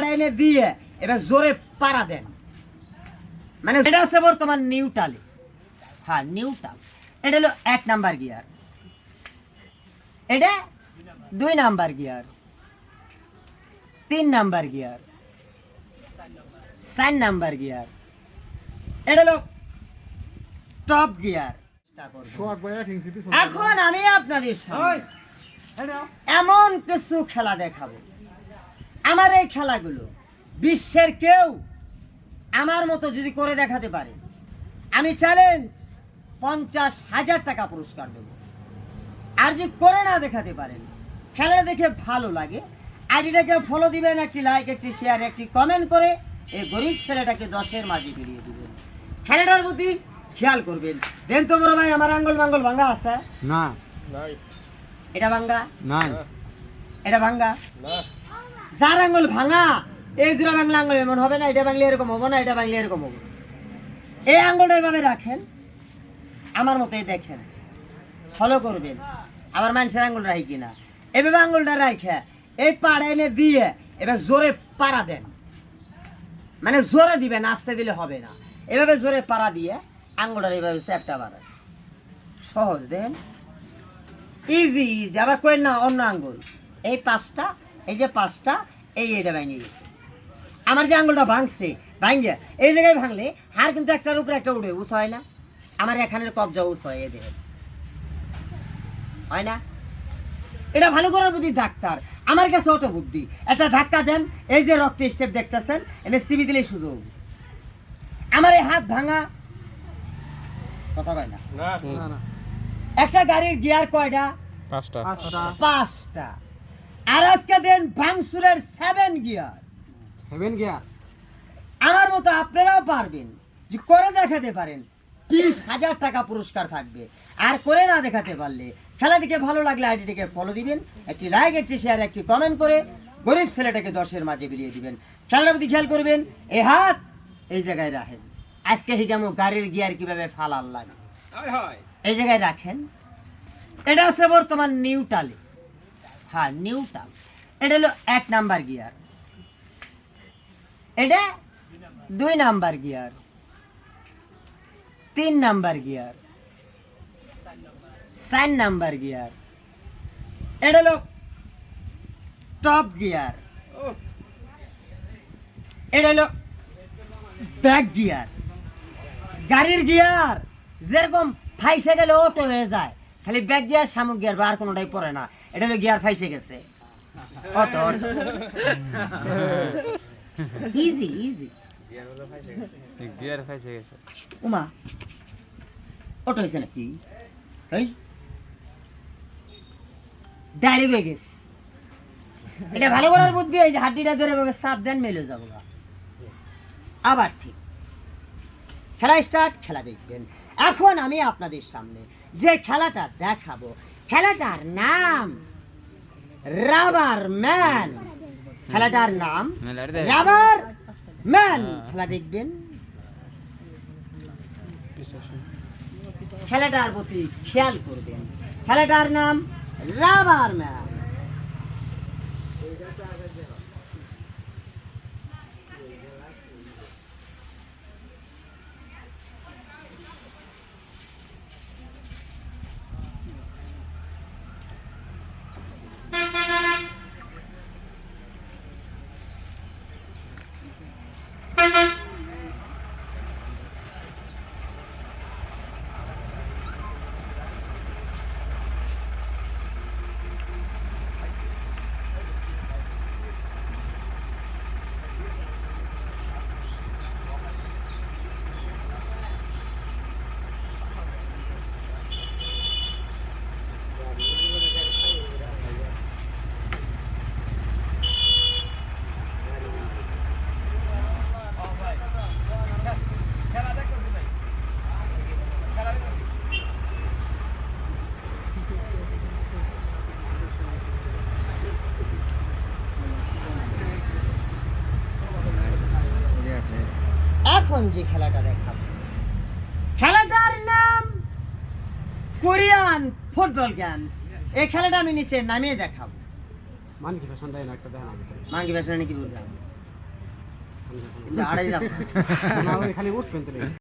এনে দিয়ে এবার জোরে পাড়া দেন। মানে এটা আছে বর্তমান নিউটালে। হ্যাঁ নিউটাল। এটা হলো এক নাম্বার গিয়ার। এটা দুই নাম্বার গিয়ার। তিন নাম্বার গিয়ার। চার নাম্বার গিয়ার। এটা হলো টপ গিয়ার। এখন আমি আপনাদের সামনে এমন কিছু খেলা দেখাবো। আমার এই খেলাগুলো বিশ্বের কেউ আমার মতো যদি করে দেখাতে পারে আমি চ্যালেঞ্জ পঞ্চাশ হাজার টাকা পুরস্কার দেব। আর যদি করে না দেখাতে পারেন খেলাটা দেখে ভালো লাগে। আইডিটাকে ফলো দিবেন একটি লাইক একটি শেয়ার একটি কমেন্ট করে এই গরিব ছেলেটাকে দশের মাঝে ফিরিয়ে দিবেন। খেলাটার প্রতি খেয়াল করবেন। দেন তো বড় ভাই আমার আঙ্গল মাঙ্গল ভাঙ্গা আছে? না। এটা ভাঙ্গা নাই। এটা ভাঙ্গা যার আঙ্গুল ভাঙা, এই জোড়া বাংলা আঙ্গুল এমন হবে না, এটা বাংলা এরকম হব না, এটা বাংলা এরকম হব। এই আঙ্গুলটা এভাবে রাখেন, আমার মতো দেখেন। ফলো করবেন, আবার মানুষের আঙ্গুল রাখি কিনা। এভাবে আঙ্গুলটা রাখে এই পাড়া এনে দিয়ে এবার জোরে পাড়া দেন। মানে জোরে দিবেন আস্তে দিলে হবে না। এভাবে জোরে পাড়া দিয়ে আঙ্গুলটা এভাবে চ্যাপটা বাড়ায় সহজ, দেন? ইজি ইজি আবার কই না, অন্য আঙ্গুল এই পাঁচটা এই যে পাঁচটা এই এটা ভেঙে গেছে। আমার যে আঙ্গুলটা ভাঙছে ভাঙে এই জায়গায় ভাঙলে হার কিন্তু একটার উপরে একটা উঠে উঁচ হয় না। আমার এখানের কবজা উঁচ হয় এদের হয় না? এটা ভালো করার বুদ্ধি ডাক্তার। আমার কাছে অটো বুদ্ধি। একটা ধাক্কা দেন এই যে রক্ত স্টেপ দেখতেছেন এনে সিবি দিলে সুযোগ। আমার এই হাত ভাঙা কথা কয় না। না না। একটা গাড়ির গিয়ার কয়টা? পাঁচটা। পাঁচটা। পাঁচটা। আর আজকে দেন ভাঙসুরের সেভেন গিয়ার সেভেন গিয়ার আমার মতো আপনারাও পারবেন যে করে দেখাতে পারেন বিশ হাজার টাকা পুরস্কার থাকবে। আর করে না দেখাতে পারলে খেলা দেখে ভালো লাগলে আইডিটিকে ফলো দিবেন একটি লাইক একটি শেয়ার একটি কমেন্ট করে গরিব ছেলেটাকে দশের মাঝে বিলিয়ে দিবেন। খেলার প্রতি খেয়াল করবেন এ হাত এই জায়গায় রাখেন। আজকে হিগামো গাড়ির গিয়ার কীভাবে ফালাল লাগে? এই জায়গায় রাখেন। এটা আছে বর্তমান নিউটালে হ্যাঁ নিউটাল এটা হলো এক নাম্বার গিয়ার এটা দুই নাম্বার গিয়ার তিন নাম্বার গিয়ার চার নাম্বার গিয়ার এটা হলো টপ গিয়ার এটা হলো ব্যাক গিয়ার গাড়ির গিয়ার যেরকম ফাইসে গেলে অটো হয়ে যায়। খালি ব্যাক গিয়ার শামুক গিয়ার বা আর কোনোটাই পড়ে না। এটা হলো গিয়ার ফাইসে গেছে। অটো ইজি ইজি গিয়ার ফাইসে গেছে। উমা অটো হয়েছে নাকি? এই। ডাইরেক্ট হয়ে গেছে। এটা ভালো করার বুদ্ধি এই যে হাড্ডিটা ধরে এভাবে চাপ দেন মেলে যাব আবার ঠিক। খেলা স্টার্ট খেলা দেখবেন। এখন আমি আপনাদের সামনে যে খেলাটা দেখাবো খেলাটার নাম রাবার ম্যান খেলাটার নাম রাবার ম্যান খেলা দেখবেন। খেলাটার প্রতি খেয়াল করবেন। খেলাটার নাম রাবার ম্যান এখন যে খেলাটা দেখাব। খেলাটার নাম কোরিয়ান ফুটবল গেমস। এই খেলাটা আমি নিচে নামিয়ে দেখাবো। মানকি ফ্যাশন দেয় না একটা দেখেন মানকি ফ্যাশন কি নাকি আড়াই দাম। খালি উঠবেন তো